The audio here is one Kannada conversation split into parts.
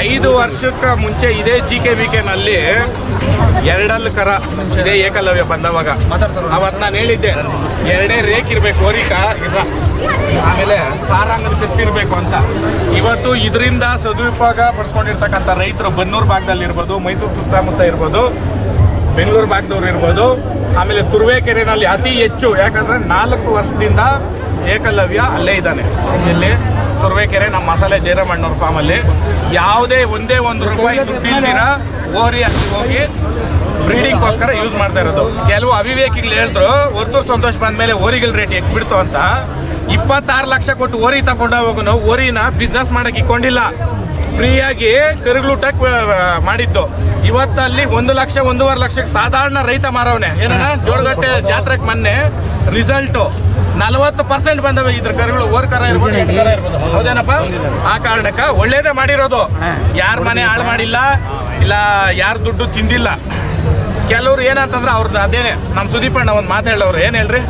ಐದು ವರ್ಷಕ್ಕೆ ಮುಂಚೆ ಇದೇ ಜಿ ಕೆ ವಿ ನಲ್ಲಿ ಎರಡಲ್ ಕರ, ಇದೇ ಏಕಲವ್ಯ ಬಂದವಾಗ. ಅವತ್ತು ನಾನು ಹೇಳಿದ್ದೆ, ಎರಡೇ ರೇಕ್ ಇರ್ಬೇಕು ಓರಿಕ ಇಲ್ಲ ಆಮೇಲೆ ಸಾರಾಂಗದ ಕತ್ತಿರ್ಬೇಕು ಅಂತ. ಇವತ್ತು ಇದರಿಂದ ಸದುಪಯೋಗ ಪಡಿಸ್ಕೊಂಡಿರ್ತಕ್ಕಂಥ ರೈತರು ಬನ್ನೂರು ಭಾಗದಲ್ಲಿ ಇರ್ಬೋದು, ಮೈಸೂರು ಸುತ್ತಮುತ್ತ ಇರ್ಬೋದು, ಬೆಂಗಳೂರು ಭಾಗದವ್ರು ಇರ್ಬೋದು, ಆಮೇಲೆ ತುರುವೇಕೆರೆನಲ್ಲಿ ಅತಿ ಹೆಚ್ಚು, ಯಾಕಂದ್ರೆ ನಾಲ್ಕು ವರ್ಷದಿಂದ ಏಕಲವ್ಯ ಅಲ್ಲೇ ಇದ್ದಾನೆ. ಇಲ್ಲಿ ತುರುವೇಕೆರೆ, ನಮ್ಮ ಮಸಾಲೆ ಜಯರಾಮಣ್ಣವ್ರ ಫಾರ್ಮಲ್ಲಿ ಯಾವುದೇ ಒಂದೇ ಒಂದು ರೂಪಾಯಿ ದುಡ್ಡಿಲ್ದಿರ ಓರಿ ಅಲ್ಲಿ ಹೋಗಿ ಬ್ರೀಡಿಂಗ್ಗೋಸ್ಕರ ಯೂಸ್ ಮಾಡ್ತಾ ಇರೋದು. ಕೆಲವು ಅವಿವೇಕಿಗಳು ಹೇಳಿದ್ರು ಹೊರತೂರು ಸಂತೋಷ್ ಬಂದ್ಮೇಲೆ ಓರಿಗಳ ರೇಟ್ ಬಿಡ್ತು ಅಂತ. ಇಪ್ಪತ್ತಾರು ಲಕ್ಷ ಕೊಟ್ಟು ಓರಿ ತಗೊಂಡ ಹೋಗೋನು ಓರಿನ ಬಿಸ್ನೆಸ್ ಮಾಡಕ್ಕೆ ಇಕ್ಕೊಂಡಿಲ್ಲ. ಫ್ರೀಯಾಗಿ ಟಕ್ ಮಾಡಿದ್ದು. ಇವತ್ತಲ್ಲಿ ಒಂದು ಲಕ್ಷ, ಒಂದೂವರೆ ಲಕ್ಷಕ್ಕೆ ಸಾಧಾರಣ ರೈತ ಮಾರವನೆ. ಏನಣ್ಣ? ಜೋಡಗಟ್ಟೆ ಜಾತ್ರೆಗೆ ಮೊನ್ನೆ ರಿಸಲ್ಟು ನಲವತ್ತು ಪರ್ಸೆಂಟ್ ಬಂದವೆ ಇದ್ರ ಕರುಗಳು. ಓರ್ ಕರ ಇರ್ಬೋದು ಎಂಟು ಕರ ಇರ್ಬೋದು. ಹೌದೇನಪ್ಪ? ಆ ಕಾರಣಕ್ಕ ಒಳ್ಳೇದೇ ಮಾಡಿರೋದು. ಯಾರ ಮನೆ ಹಾಳು ಮಾಡಿಲ್ಲ ಇಲ್ಲ ಯಾರ ದುಡ್ಡು ತಿಂದಿಲ್ಲ. ಕೆಲವ್ರು ಏನಂತಂದ್ರೆ ಅವ್ರದ್ದು ಅದೇನೆ. ನಮ್ಮ ಸುದೀಪಣ್ಣ ಒಂದು ಮಾತು ಹೇಳೋರು. ಏನು ಹೇಳ್ರಿ?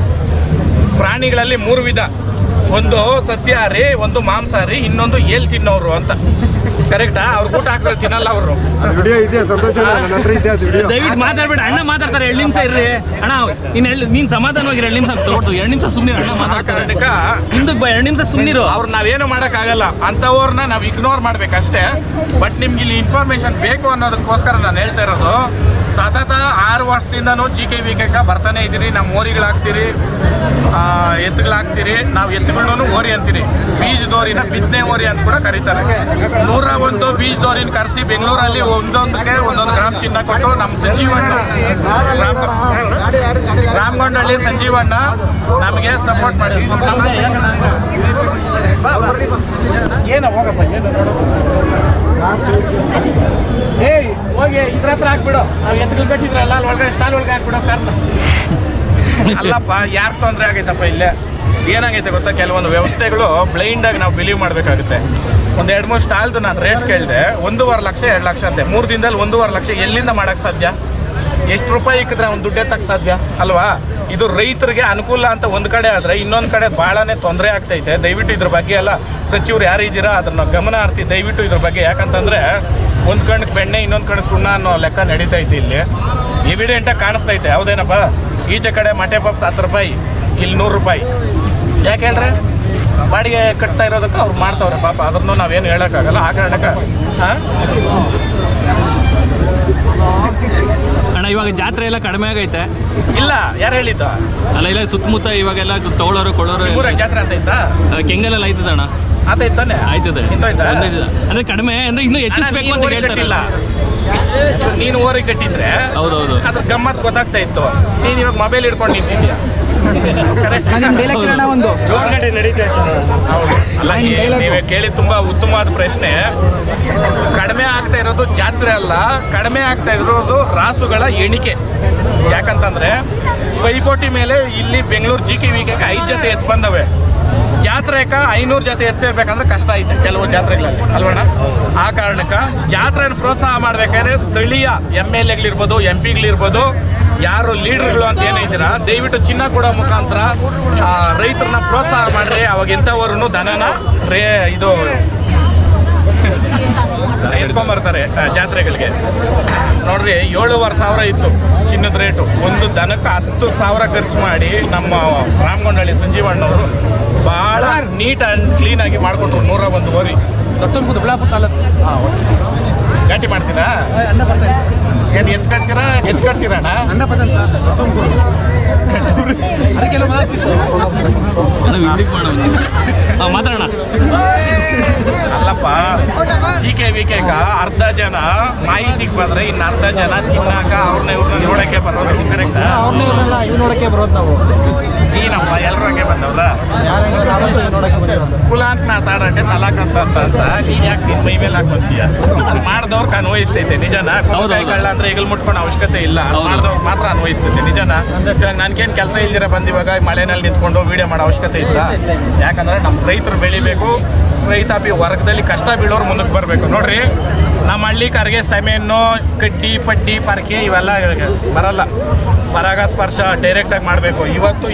ಪ್ರಾಣಿಗಳಲ್ಲಿ ಮೂರು ವಿಧ. ಒಂದು ಸಸ್ಯಾಹಾರಿ ಒಂದು ಮಾಂಸಾಹಾರಿ ಇನ್ನೊಂದು ಏಲ್ ತಿನ್ನೋರು ಅಂತ. ಕರೆಕ್ಟಾ ಅವ್ರು ಊಟ ಹಾಕಿದ್ರೆ ತಿನ್ನಲ್ಲ ಅವರು. ವಿಡಿಯೋ ಸಂತೋಷ ದಯವಿಟ್ಟು ಮಾತಾಡ್ಬೇಡ ಅಣ್ಣ ಮಾತಾಡ್ತಾರೆ ಎರಡು ನಿಮಿಷ ಇರ್ರಿ. ಅಣ್ಣ ನೀನ್ ಎಳ್- ನೀನ್ ಸಮಾಧಾನವಾಗಿ ಎರಡು ನಿಮಿಷ ತಗೊಳ್ತು. ಎರಡು ನಿಮಿಷ ಸುಮ್ಮನೆ ಅಣ್ಣ ಮಾತಾಡ್ತಾರೆ. ಕಾರಣಕ್ಕ ಹಿಂದಕ್ಕೆ ಬಾ ಎರಡು ನಿಮಿಷ ಸುಮ್ಮನಿರು ಅವ್ರು ನಾವೇನು ಮಾಡೋಕ್ಕಾಗಲ್ಲ. ಅಂಥವ್ರನ್ನ ನಾವು ಇಗ್ನೋರ್ ಮಾಡ್ಬೇಕಷ್ಟೇ. ಬಟ್ ನಿಮ್ಗೆ ಇಲ್ಲಿ ಇನ್ಫಾರ್ಮೇಶನ್ ಬೇಕು ಅನ್ನೋದಕ್ಕೋಸ್ಕರ ನಾನು ಹೇಳ್ತಾ ಇರೋದು ಸತತ ಆರು ವರ್ಷದಿಂದನೂ ಜಿ ಕೆ ವಿ ಕೆ ಬರ್ತಾನೆ ಇದ್ದೀರಿ. ನಮ್ಮ ಓರಿಗಳಾಗ್ತೀರಿ ಎತ್ತುಗಳಾಗ್ತೀರಿ. ನಾವು ಎತ್ತುಗಳನ್ನೂ ಓರಿ ಅಂತೀರಿ. ಬೀಜದೋರಿನ ಬಿತ್ತನೆ ಓರಿ ಅಂತ ಕೂಡ ಕರೀತಾರೆ. ನೂರ ಒಂದು ಬೀಜದೋರಿನ ಕರೆಸಿ ಬೆಂಗಳೂರಲ್ಲಿ ಒಂದೊಂದಕ್ಕೆ ಒಂದೊಂದು ಗ್ರಾಮ್ ಚಿನ್ನ ಕೊಟ್ಟು ನಮ್ಮ ಸಂಜೀವಣ್ಣ, ರಾಮ್- ರಾಮಗೊಂಡಳ್ಳಿ ಸಂಜೀವಣ್ಣ ನಮಗೆ ಸಪೋರ್ಟ್ ಮಾಡಿ ಏನು ಹೋಗಪ್ಪ, ಏನು ಏಯ್! ಹೋಗಿ ಇದ್ರ ಹತ್ರ ಹಾಕ್ಬಿಡು. ನಾವು ಕಟ್ಟಿದ್ರಲ್ಲ, ಅಲ್ಲಿ ಒಳಗಡೆ ಸ್ಟಾಲ್ ಒಳಗೆ ಹಾಕ್ಬಿಡೋ ಅಲ್ಲಪ್ಪ, ಯಾರು ತೊಂದರೆ ಆಗೈತಪ್ಪ ಇಲ್ಲೇ? ಏನಾಗೈತೆ ಗೊತ್ತಾ? ಕೆಲವೊಂದು ವ್ಯವಸ್ಥೆಗಳು ಬ್ಲೈಂಡ್ ಆಗಿ ನಾವು ಬಿಲೀವ್ ಮಾಡಬೇಕಾಗುತ್ತೆ. ಒಂದು ಎರಡು ಮೂರು ಸ್ಟಾಲ್ದು ನಾನು ರೇಟ್ ಕೇಳಿದೆ, ಒಂದೂವರೆ ಲಕ್ಷ, ಎರಡು ಲಕ್ಷ ಅಂತೆ. ಮೂರು ದಿನದಲ್ಲಿ ಒಂದೂವರೆ ಲಕ್ಷ ಎಲ್ಲಿಂದ ಮಾಡೋಕೆ ಸಾಧ್ಯ? ಎಷ್ಟು ರೂಪಾಯಿ ಇಕ್ಕಿದ್ರೆ ಅವ್ನು ದುಡ್ಡು ಎತ್ತಕ್ಕೆ ಸಾಧ್ಯ? ಅಲ್ವಾ? ಇದು ರೈತರಿಗೆ ಅನುಕೂಲ ಅಂತ ಒಂದು ಕಡೆ ಆದರೆ ಇನ್ನೊಂದು ಕಡೆ ಭಾಳನೇ ತೊಂದರೆ ಆಗ್ತೈತೆ. ದಯವಿಟ್ಟು ಇದ್ರ ಬಗ್ಗೆ ಎಲ್ಲ ಸಚಿವರು ಯಾರಿದ್ದೀರಾ ಅದನ್ನ ಗಮನ ಹರಿಸಿ ದಯವಿಟ್ಟು ಇದ್ರ ಬಗ್ಗೆ. ಯಾಕಂತಂದ್ರೆ ಒಂದು ಕಣಕ್ಕೆ ಬೆಣ್ಣೆ ಇನ್ನೊಂದು ಕಣಕ್ಕೆ ಸುಣ್ಣ ಅನ್ನೋ ಲೆಕ್ಕ ನಡೀತೈತಿ ಇಲ್ಲಿ. ಎವಿಡೆಂಟಾಗಿ ಕಾಣಿಸ್ತೈತೆ ಹೌದೇನಪ್ಪ? ಈಚೆ ಕಡೆ ಮಟೆ ಪಾಪ್ ಹತ್ತು ರೂಪಾಯಿ ಇಲ್ಲಿ ನೂರು ರೂಪಾಯಿ. ಯಾಕೆ ಹೇಳ್ರೆ? ಬಾಡಿಗೆ ಕಟ್ತಾ ಇರೋದಕ್ಕೆ ಅವ್ರು ಮಾಡ್ತಾವ್ರೆ ಪಾಪ. ಅದನ್ನು ನಾವೇನು ಹೇಳೋಕ್ಕಾಗಲ್ಲ. ಆ ಕಾರಣಕ್ಕೆ ಹಾಂ ಅಣ್ಣ ಇವಾಗ ಜಾತ್ರೆ ಎಲ್ಲ ಕಡಿಮೆ ಆಗೈತೆ. ಇಲ್ಲ ಯಾರು ಹೇಳಿದ್ದ? ಅಲ್ಲ ಇಲ್ಲ ಸುತ್ತಮುತ್ತ ಇವಾಗೆಲ್ಲ ತಗೊಳ್ಳೋರು ಕೊಳ್ಳೋರು ಜಾತ್ರೆ ಅಂತ ಆಯ್ತಾ ಕೆಂಗಲೆಲ್ಲ ಐತದ ಅಣ್ಣ? ಆತೈತಾನೆ ಆಯ್ತದೆ? ಒಂದೇ ಅಂದ್ರೆ ಕಡಿಮೆ ಅಂದ್ರೆ ಇನ್ನೂ ಹೆಚ್ಚಿಸ್ಬೇಕು ನೀನು ಅಂತ ಓರಿ ಹೇಳ್ತಾರಲ್ಲ ನೀನು ಓರಿ ಕಟ್ಟಿದ್ರೆ ಹೌದೌದು. ಅದ್ರ ಗಮ್ಮತ್ ಗೊತ್ತಾಗ್ತಾ ಇತ್ತು. ನೀನ್ ಇವಾಗ ಮೊಬೈಲ್ ಹಿಡ್ಕೊಂಡು ನಿಂತಿದ್ಯಾ? ಹೌದು. ಅಲ್ಲ ನೀವೇ ಕೇಳಿ ತುಂಬಾ ಉತ್ತಮವಾದ ಪ್ರಶ್ನೆ. ಕಡಿಮೆ ಆಗ್ತಾ ಇರೋದು ಜಾತ್ರೆ ಅಲ್ಲ ಕಡಿಮೆ ಆಗ್ತಾ ಇರೋದು ರಾಸುಗಳ ಎಣಿಕೆ. ಯಾಕಂತಂದ್ರೆ ಪೈಪೋಟಿ ಮೇಲೆ ಇಲ್ಲಿ Bengaluru G K V K ಐದು ಜೊತೆ ಎತ್ ಬಂದವೆ. ಜಾತ್ರೆಕ ಐನೂರು ಜೊತೆ ಎತ್ತಿರ್ಬೇಕಂದ್ರೆ ಕಷ್ಟ ಐತೆ ಕೆಲವು ಜಾತ್ರೆಗಳಲ್ಲಿ, ಅಲ್ವಣ್ಣ? ಆ ಕಾರಣಕ್ಕೆ ಜಾತ್ರೆಯನ್ನು ಪ್ರೋತ್ಸಾಹ ಮಾಡ್ಬೇಕಾದ್ರೆ ಸ್ಥಳೀಯ ಎಂ ಎಲ್ ಎಗಳಿರ್ಬೋದು, ಎಂ ಪಿಗಳಿರ್ಬೋದು, ಯಾರು ಲೀಡರ್ಗಳು ಅಂತ ಏನಿದ್ದೀರಾ ದಯವಿಟ್ಟು ಚಿನ್ನ ಕೊಡೋ ಮುಖಾಂತರ ರೈತರನ್ನ ಪ್ರೋತ್ಸಾಹ ಮಾಡ್ರಿ. ಅವಾಗ ಎಂಥವ್ರು ದನನ ರೇ, ಇದು, ಎತ್ಕೊಂಬರ್ತಾರೆ ಜಾತ್ರೆಗಳಿಗೆ. ನೋಡ್ರಿ, ಏಳುವರೆ ಸಾವಿರ ಇತ್ತು ಚಿನ್ನದ ರೇಟು. ಒಂದು ದನಕ್ಕೆ ಹತ್ತು ಸಾವಿರ ಖರ್ಚು ಮಾಡಿ ನಮ್ಮ ರಾಮಗೊಂಡಳ್ಳಿ ಸಂಜೀವಣ್ಣವರು ಭಾಳ ನೀಟ್ ಆ್ಯಂಡ್ ಕ್ಲೀನಾಗಿ ಮಾಡಿಕೊಟ್ರು ನೂರ ಒಂದು ಓರಿ ದತ್ತಂಬುದು ಬಿಳಾಪುರ ತಾಲೂಕು. ಗಟ್ಟಿ ಮಾಡ್ತೀರಾ? ಏನು ಎತ್ ಕಟ್ತೀರಾ? ಎತ್ ಕಟ್ತೀರಾ ಅಣ್ಣ? Hundred percent sir. ಅದಕ್ಕೆಲ್ಲ ಮಾತಾಡೋಣ. ಜಿ ಕೆ ವಿ ಕೆಗ ಅರ್ಧ ಜನ ಮಾಹಿತಿಗೆ ಬಂದ್ರೆ ಇನ್ನು ಅರ್ಧ ಜನ ತಿನ್ನಾಕ ಅವ್ರನ್ನ ಇವ್ರನ್ನ ನೋಡಕ್ಕೆ ಬರೋದು. ಕರೆಕ್ಟ್ ಅವ್ರನ್ನ ಇವ್ ನೋಡಕ್ಕೆ ಬರೋದು ನಾವು. ಎಲ್ಲರೂ ಹಂಗೆ ನಾವಂತೂ ಇವ್ ನೋಡಕ್ಕೆ ಅಂತ ನಾ ಸಾಡಾಟೆ ತಲಾಕ್ ಅಂತ ಅಂತ ಅಂತ ನೀನ್ ಯಾಕೆ ನಿನ್ ಮೈ ಮೇಲೆ ಹಾಕೊಂತೀಯ ಮಾಡ್ದವ್ರಿಗೆ ಅನ್ವಯಿಸ್ತೈತೆ ನಿಜನ? ಕೈಗಳ ಅಂದ್ರೆ ಈಗಲ್ ಮುಟ್ಕೊಂಡು ಅವಶ್ಯಕತೆ ಇಲ್ಲ. ಮಾಡ್ದವ್ರು ಮಾಡ್ದವ್ರಿಗೆ ಮಾತ್ರ ಅನ್ವಯಿಸ್ತೈತೆ ನಿಜನ? ನನ್ಗೇನ್ ಕೆಲಸ ಇಲ್ದಿರ ಬಂದಿವಾಗ ಮಳೆನಲ್ಲಿ ನಿಂತ್ಕೊಂಡು ವಿಡಿಯೋ ಮಾಡೋ ಅವಶ್ಯಕತೆ ಇಲ್ಲ ಯಾಕಂದ್ರೆ ನಮ್ಮ ರೈತರು ಬೆಳಿಬೇಕು ರೈತಾಪಿ ವರ್ಗದಲ್ಲಿ ಕಷ್ಟ ಬೀಳೋರು ಮುಂದಕ್ಕೆ ಬರಬೇಕು. ನೋಡ್ರಿ, ನಮ್ಮ ಹಳ್ಳಿಕಾರಿಗೆ ಸೆಮೆನ್ನು ಕಡ್ಡಿ ಪಟ್ಟಿ ಪರಕೆ ಇವೆಲ್ಲ ಬರಲ್ಲ. ಪರಾಗ ಸ್ಪರ್ಶ ಡೈರೆಕ್ಟಾಗಿ ಮಾಡಬೇಕು. ಇವತ್ತು